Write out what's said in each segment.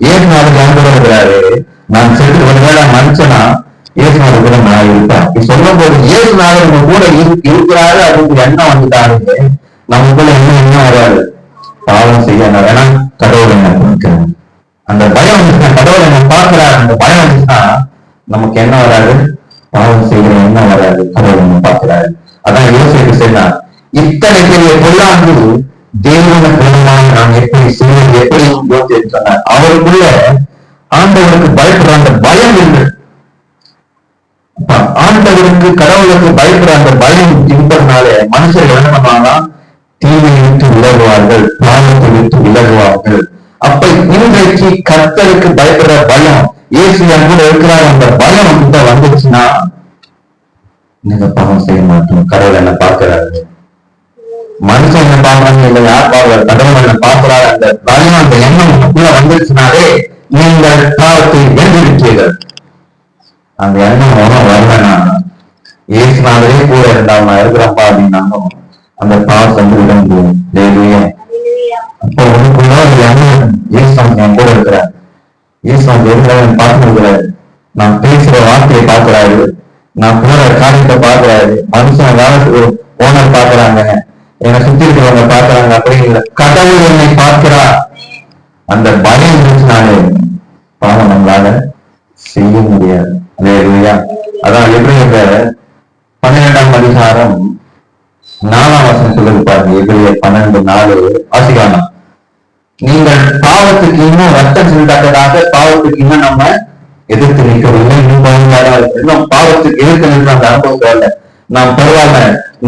ஏசுநாதர் என் இருக்கிறாரு நான் சென்று ஒருவேளை மனுஷனா இயேசுநாதர் கூட நான் இருப்பேன். இப்படி சொல்லும் போது இயேசுநாதர் உங்க கூட இருக்கிறாரு அப்படிங்கிற எண்ணம் வந்துட்டாருங்க. நமக்குள்ள என்ன என்ன வராது. பாவம் செய்ய வேணா கடவுள் என்ன பார்க்கிறேன் அந்த பயம் வந்துச்சுன்னா கடவுள் என்ன பார்க்கிறார். அந்த பயம் வந்துச்சுன்னா நமக்கு என்ன வராது. பாவம் செய்கிற என்ன வராது. கடவுள் என்ன பார்க்கிறாரு. அதான் யோசிப்பு செய்யலாம் இத்தனை பெரிய பொல்லாங்கு ஆண்டவருக்கு கடவுளுக்கு பயப்படுற அந்த பயம் இருப்பதனால மனுஷர்கள் என்ன பண்ணுவாங்கன்னா தீமை விட்டு விலகுவார்கள் பாவத்தை விட்டு விலகுவார்கள். அப்ப இன்றைக்கு கர்த்தருக்கு பயப்படுற பயம் இயேசு கூட இருக்கிறார் அந்த பயம் கிட்ட வந்துச்சுன்னா நீங்க பாவம் செய்ய மாட்டோம்? கடவுள் என்ன பார்க்கிறாரு. மனுஷன் என்ன பாக்குறாங்க இல்ல யார் பார்க்கறாரு? கடவுள் என்ன பாக்குறாரு அந்த பயம் அந்த எண்ணம் உங்களுக்குள்ள வந்துருச்சுனாலே நீங்கள் பாவத்தை வென்றிருக்கீர்கள் அந்த எண்ணம் ஒன்றும் வரலன்னா ஏசுனாலே கூட இரண்டாம் நான் இருக்கிறப்பா அப்படின்னாலும் அந்த பாஸ் வந்து விட முடியும் அப்போ உனக்குள்ள ஒரு எண்ணம் ஏசுவாங்க என் கூட இருக்கிறார். ஏசுவாங்க இருக்கிறவன் பார்த்து நான் பேசுற வார்த்தையை பார்க்கிறாரு. நான் போற காரியத்தை பார்க்கிறாரு. மனுஷன் வேலை ஓனர் பாக்குறாங்க என்னை சுத்தி இருக்கிறவங்க பாக்குறாங்க அப்படிங்கிற கடவுள் என்னை பார்க்கிறார் சொல்லுது பன்னெண்டு நாலு வாசிக்கலாம்? நீங்கள் பாவத்துக்கு இன்னும் ரத்தம் சிந்தத்தக்கதாக பாவத்துக்கு இன்னும் நம்ம எதிர்த்து நிற்கவில்லை. இன்னும் இன்னும் பாவத்துக்கு எதிர்த்து நிற்கிற அந்த அனுபவம் வரல நாம் பரவாயில்ல.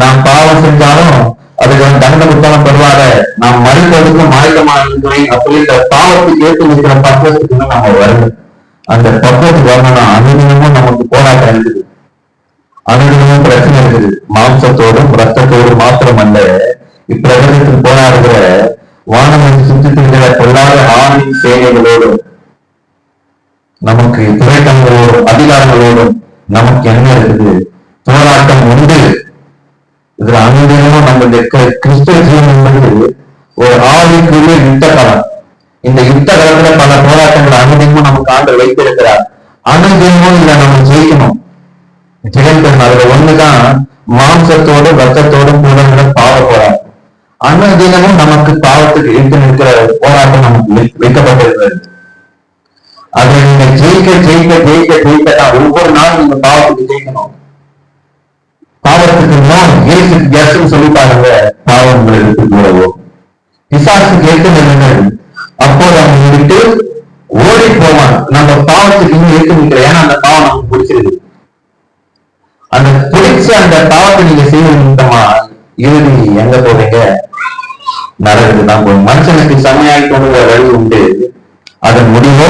நாம் பாவம் செஞ்சாலும் அதுக்கு வந்து தண்டனை கொடுத்தாலும் பரவாயில்ல. நாம் மறுப்பதற்கும் மாயக்கமாக இருக்கிறேன் அப்படின்ற பாவத்துக்கு ஏற்று நிற்கிற பக்குவத்துக்கு இன்னும் நம்ம வரல. அந்த பக்குவத்துக்கு வரணும்னா அனுதினமும் நமக்கு போராட்டம் இருக்குது. அனுதினமும் பிரச்சனை இருக்குது. மாம்சத்தோடும் ரத்தத்தோடும் மாத்திரம் அல்ல இப்பிரபஞ்சத்தில் போராடுகிற வானமதி சுற்றித்திருக்கிற பொல்லாத ஆணின் சேவைகளோடும் நமக்கு துறைக்கங்களோடும் அதிகாரங்களோடும் நமக்கு என்ன இருக்குது? போராட்டம் உண்டு. இதுல அனுதினமும் நம்மளுடைய கிற- கிறிஸ்துவ ஜீவன் வந்து ஒரு ஆவிக்குரிய யுத்த காலம் இந்த யுத்த காலத்துல பல போராட்டங்கள் அனுதினமும் நமக்கு ஆண்டு வைத்திருக்கிறார். அனுதினமும் இதை நம்ம ஜெயிக்கணும். ஜெயந்தன் அதுல ஒண்ணுதான் மாம்சத்தோடும் ரத்தத்தோடும் கூட பாவ போராட்டம் அனுதினமும் நமக்கு பாவத்துக்கு இழுத்து நிற்கிற போராட்டம் நமக்கு வை- வைக்கப்பட்டிருக்கிறது அதை நீங்க ஜெயிக்க ஜெயிக்க ஜெயிக்க ஜெயிக்க தான் ஒவ்வொரு நாளும் நீங்க பாவத்துக்கு ஜெயிக்கணும். பாவத்துக்கு நான் இயேசுக்கு எஸ்ன்னு சொல்லி பாருங்க பாவம் உங்களை விட்டு போறவோ பிசாசுக்கு எட்டு நிலைகள் அப்போது அவங்க விட்டு ஓடி போவான். நம்ம பாவத்துக்கு இன்னும் எட்டு நிற்கிற ஏன்னா அந்த பாவம் நமக்கு பிடிச்சிருக்கு. அந்த பிடிச்ச அந்த பாவத்தை நீங்க செய்வது நிமித்தமா இறுதி எங்க போறீங்க? நரகத்துக்கு தான் போகும் மனுஷனுக்கு செமையாகி கொண்டு வழி உண்டு. அதன் முடிவோ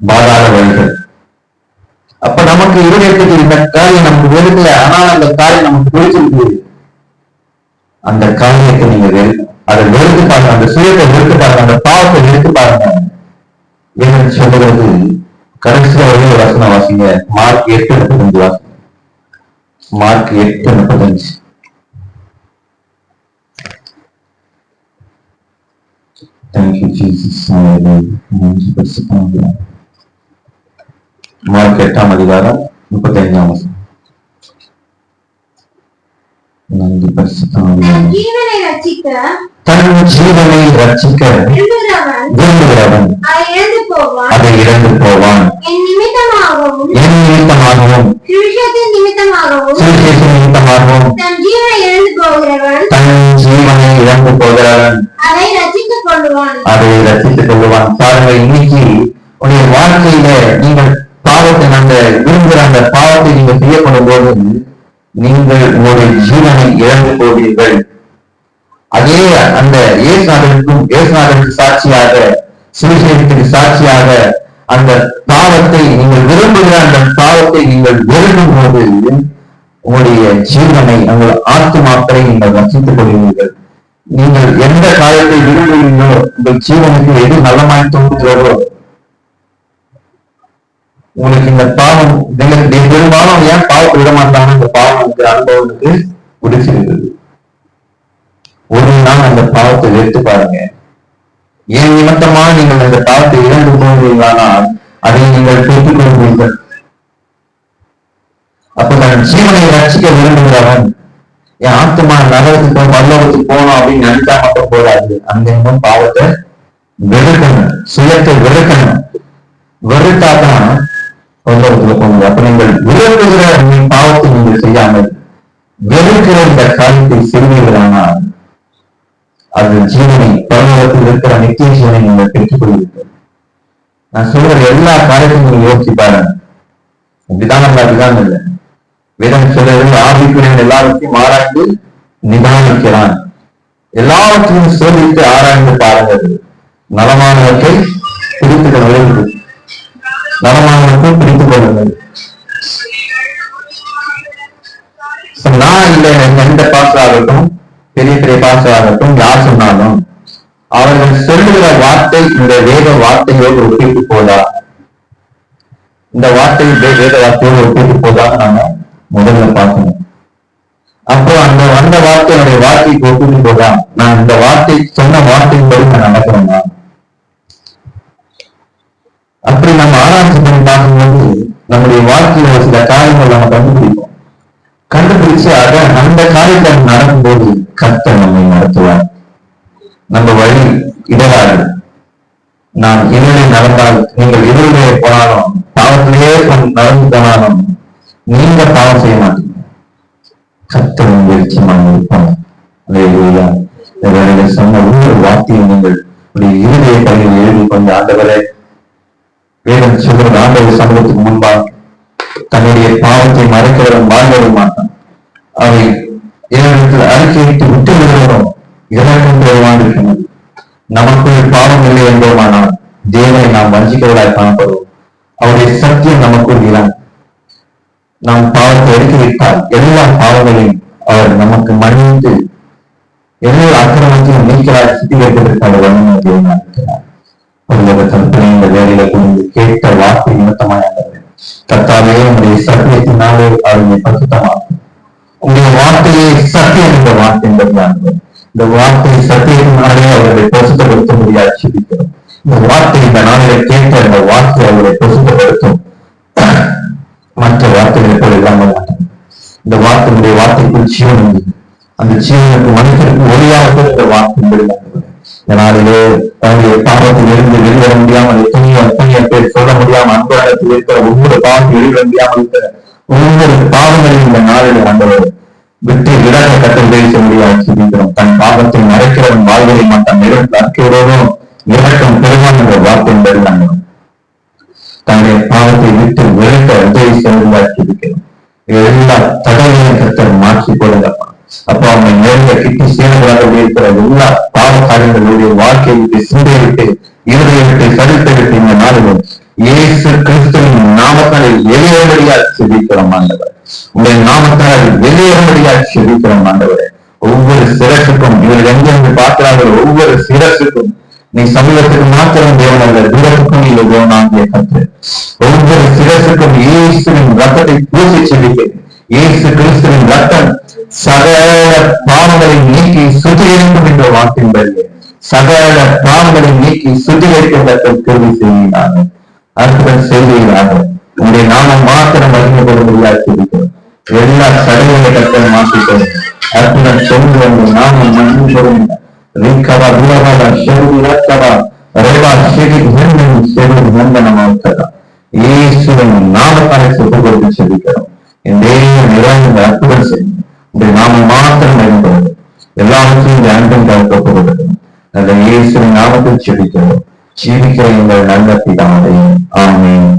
பாதாள வழிகள். அப்ப நமக்கு இருதயத்துக்கு இந்த காரியம் நமக்கு வெறுக்கல. ஆனால் அந்த காரியம் நமக்கு பிடிச்சிருக்கு. அந்த காரியத்தை நீங்க வெறு அதை வெறுத்து பாருங்க அந்த சுயத்தை வெறுத்து பாருங்க அந்த பாவத்தை வெறுத்து பாருங்க என்ன சொல்லுறது கடைசியில ஒரே ஒரு வசனம் வாசிங்க. மார்க் எட்டு முப்பத்தஞ்சு வாசிங்க. மார்க் எட்டு முப்பத்தஞ்சு. தேங்க்யூ ஜீசஸ் நன்றி பரிசுத்தமாக மார்க் எட்டாம் அதிகாரம் முப்பத்தி ஐந்தாம் வசனம் நன்றி பரிசுத்தமாக தன் ஜீவனை ரட்சிக்க விரும்புகிறவன் அதை இழந்து போவான். என் நிமித்தமாகவும் சுவிசேஷத்தின் தன் ஜீவனை இழந்து போகிறவன் அதை ரட்சித்துக் கொள்வான் அதை ரசித்துக் கொள்வான் பாருங்க இன்னைக்கு உடைய வாழ்க்கையில நீங்கள் பாவத்தை அந்த விரும்புகிற அந்த பாவத்தை நீங்க செய்யப்படும் போது நீங்கள் உங்களுடைய ஜீவனை இழந்து போவீர்கள். அதே அந்த இயேசுநாதனுக்கும் இயேசுநாதனுக்கு சாட்சியாக சுவிசேஷத்துக்கு சாட்சியாக அந்த பாவத்தை நீங்கள் விரும்புகிற அந்த பாவத்தை நீங்கள் விரும்பும் போது உங்களுடைய ஜீவனை உங்கள் ஆத்மாக்களை நீங்கள் ரசித்துக் கொள்கிறீர்கள். நீங்கள் எந்த காலத்தை விரும்புகிறீர்களோ உங்கள் ஜீவனுக்கு எது நலமாய் தோன்றுகிறதோ உங்களுக்கு இந்த பாவம் பெரும்பாலும் ஏன் பாவத்தை விட மாட்டாங்க? இந்த பாவம் இருக்கிற அனுபவத்துக்கு ஒரு நாள் அந்த பாவத்தை எடுத்து பாருங்க. ஏன் நிமித்தமா நீங்கள் இந்த பாவத்தை இழந்து போகிறீர்களானால் அதை நீங்கள் பெற்றுக் கொள்வீர்கள் அப்ப நான் ஜீவனை ரசிக்க விரும்புகிறவன் என் ஆத்மா நகரத்துக்கு போய் பல்லவத்துக்கு போகணும் அப்படின்னு நினைச்சா மட்டும் போதாது. அந்த இன்னும் பாவத்தை வெறுக்கணும் சுயத்தை வெறுக்கணும். வெறுத்தாதான் பல்லவத்துக்கு போகணும். அப்ப நீங்கள் விரும்புகிற பாவத்தை நீங்கள் செய்யாமல் வெறுக்கிற இந்த காரியத்தை செய்வீர்களானால் அது ஜீவனை பரலோகத்தில் இருக்கிற நித்திய ஜீவனை நீங்கள் பெற்றுக் கொள்வீர்கள். நான் சொல்ற எல்லா காரியத்தையும் நீங்க யோசிச்சு பாருங்க. விதானம் அதுதான் இல்லை. வேதம் சொல்றது ஆவிக்குரியன் எல்லாவற்றையும் ஆராய்ந்து நிதானிக்கிறான். எல்லாவற்றையும் சோதித்து ஆராய்ந்து பாருங்கள். நலமானவற்றை பிடித்துக் கொள்வது நலமானவற்றை பிடித்துக் கொள்ளுங்கள். நான் இல்லை எந்த பாசாகட்டும் பெரிய பெரிய பாசமாகட்டும் யார் சொன்னாலும் அவர்கள் சொல்லுகிற வார்த்தை இந்த வேத வார்த்தையோடு ஒப்பிட்டு போதா? இந்த வார்த்தை வேத வார்த்தையோடு ஒப்பிட்டு போதா? நாம முதல்ல பார்க்கணும். அப்போ அந்த வந்த வார்த்தையுடைய வார்த்தைக்கு ஒப்பிட்டு போதா? நான் இந்த வார்த்தை சொன்ன வார்த்தையின்படி நான் நடக்கிறேன்னா அப்படி நம்ம ஆராய்ச்சி பண்ணி பார்க்கும்போது நம்முடைய வாழ்க்கையில ஒரு சில காரியங்கள் நம்ம கண்டுபிடிப்போம். கண்டுபிடிச்சு அதை அந்த காரியத்தை நடக்கும் நான் இருளில் நடந்தால் நீங்கள் இருளிலே போனாலும் பாவத்திலேயே நடந்து போனாலும் நீங்க பாவம் செய்ய மாட்டீங்க. கர்த்தர் வெளிச்சமாக இருப்பாங்க சொன்ன ஒவ்வொரு வார்த்தையும் நீங்கள் உடைய இருதய கையில் எழுதி கொண்டு ஆண்டவரே வேதம் சொல்றது ஆண்டவர் சமூகத்துக்கு முன்பாக தன்னுடைய பாவத்தை மறைக்கிறவன் வாழ்வதை மாட்டான். அவை இறைவனத்தில் அறிக்கையிட்டு விட்டு விடுகிறோம் இறைவன் வாழ்ந்திருக்கிறது நமக்குள் பாவம் இல்லை என்போமானால் வஞ்சிக்கிறவர்களாய் காணப்படுவோம் அவருடைய சத்தியம் நமக்குள் இடம் நாம் பாவத்தை எடுத்துவிட்டால் எல்லா பாவங்களையும் அவர் நமக்கு மன்னித்து எல்லா அக்கிரமத்தையும் நீக்கலாய் சுத்திகரிப்பதற்கு வண்ணம் வல்லமை தேவனாக இருக்கிறார் இந்த வேலையில கொண்டு கேட்ட வார்த்தை நிமித்தமாக கத்தாவே உங்களுடைய சத்தியத்தினாலே அவருடைய பரிசுத்தமாக்கும். உங்களுடைய வார்த்தையை சத்தியம் என்ற வார்த்தை என்பது இந்த வார்த்தை சத்தியத்தினாலே அவருடைய பசுத்த இந்த வார்த்தை இந்த நாளில் கேட்ட இந்த வார்த்தை அவர்களை பிரசுத்தப்படுத்தும். மற்ற வார்த்தைகளை போல் இல்லாமல் மாட்டாங்க. இந்த வார்த்தையுடைய வார்த்தைக்குள் சீவன் உண்டு. அந்த சீவனுக்கு மனிதனுக்கு ஒளியாக இந்த வார்த்தை விடுகிறார்கள் இந்த நாளிலே தன்னுடைய பாவத்திலிருந்து வெளிவர முடியாமல் எத்தனையோ எத்தனையோ பேர் சொல்ல முடியாமல் அன்புடத்தில் இருக்கிற ஒவ்வொரு பாவம் வெளிவர முடியாமல் இருக்கிற ஒவ்வொரு பாவங்களையும் இந்த நாளில் ஆண்டவர் விட்டு விடாத கட்டம் பேச முடியாது. தன் பாவத்தை மறைக்கிறவன் வாழ்வதை மாட்டான் நிறம் அறிக்கையோடும் இறக்கம் பெருமான என்ற வார்த்தை நாங்கள் தன்னுடைய பாவத்தை விட்டு விளக்க உதவி செய்வதாக இருக்கிறோம். எல்லா தடைகளையும் கத்தர் மாற்றி போடுங்கப்பா அப்போ அவங்க நேர்ந்த கிட்டி சேனங்களாக இருக்கிற எல்லா பாவ காரியங்களுடைய வாழ்க்கையை விட்டு சிந்தை விட்டு இருதயை விட்டு சரித்தை விட்டு இந்த நாளிலும் இயேசு கிறிஸ்துவின் நாமத்தால் வெளியேறும்படியாக செபிக்கிறோம் ஆண்டவர். உடைய நாமத்தால் வெளியேறும்படியாக செபிக்கிறோம் ஆண்டவரே. ஒவ்வொரு சிரசுக்கும் இவர் எங்கிருந்து பார்க்கிறார்கள் ஒவ்வொரு சிரசுக்கும் நீ சமூகத்துக்கு மாத்திரம் தேவன் அல்ல தூரத்துக்கும் நீ தேவனாகிய கற்று. ஒவ்வொரு சிரசுக்கும் இயேசுவின் ரத்தத்தை பூசி செல்லுகிறேன் இயேசு கிறிஸ்துவின் ரத்தம் சகல பாவங்களை நீக்கி சுத்திகரிக்கும் என்ற வாக்கின்படி சகல பாவங்களை நீக்கி சுத்திகரிக்கும் ரத்தம் கேள்வி செய்கிறார்கள் அற்புதம் செய்கிறார்கள் உங்களுடைய நாமம் மாத்திரம் மகிமைப்படும்படியாக இருக்கிறோம் எல்லா சடங்குகளை கட்டம் மாற்றிக்கொள்ளும் அற்புதம் சொல்லி நாமம் மகிமைப்படும் ரிக்கவா துலகவா ஷெருதி ரக்கவா ரேவா ஷெரி ஹெர்மன் இயேசுவின் நாமத்தாலே செபிக்கிறோம் இந்த நிறைந்த அற்புதம் செய்யும் இந்த நாம மாத்திரம் பயன்படும் எல்லாவற்றையும் இந்த அன்பும் கலக்கப்படுகிறது அந்த இயேசுவின் நாமத்தில் செபிக்கிறோம் ஜீவிக்கிற எங்கள் நல்ல பிதாவே ஆமீன்